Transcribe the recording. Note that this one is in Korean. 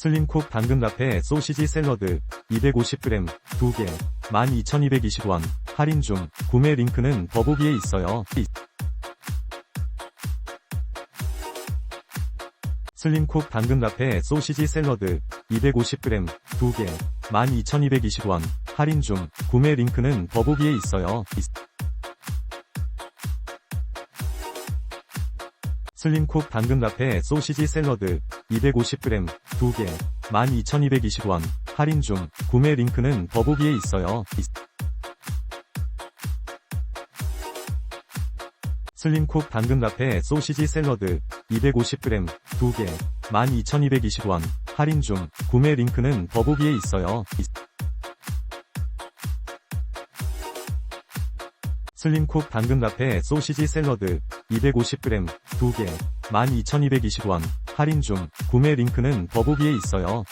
슬림콕 당근 라페 소시지 샐러드 250g 2개 12,220원 할인 중 구매 링크는 더보기에 있어요. 슬림콕 당근 라페 소시지 샐러드 250g 2개 12,220원 할인 중 구매 링크는 더보기에 있어요. 슬림콕 당근 라페 소시지 샐러드 250g 2개 12,220원 할인 중 구매 링크는 더보기에 있어요. 슬림콕 당근 라페 소시지 샐러드 250g 2개 12,220원 할인 중 구매 링크는 더보기에 있어요. 슬림콕 당근 라페 소시지 샐러드 250g 2개 12,220원 할인 중 구매 링크는 더보기에 있어요.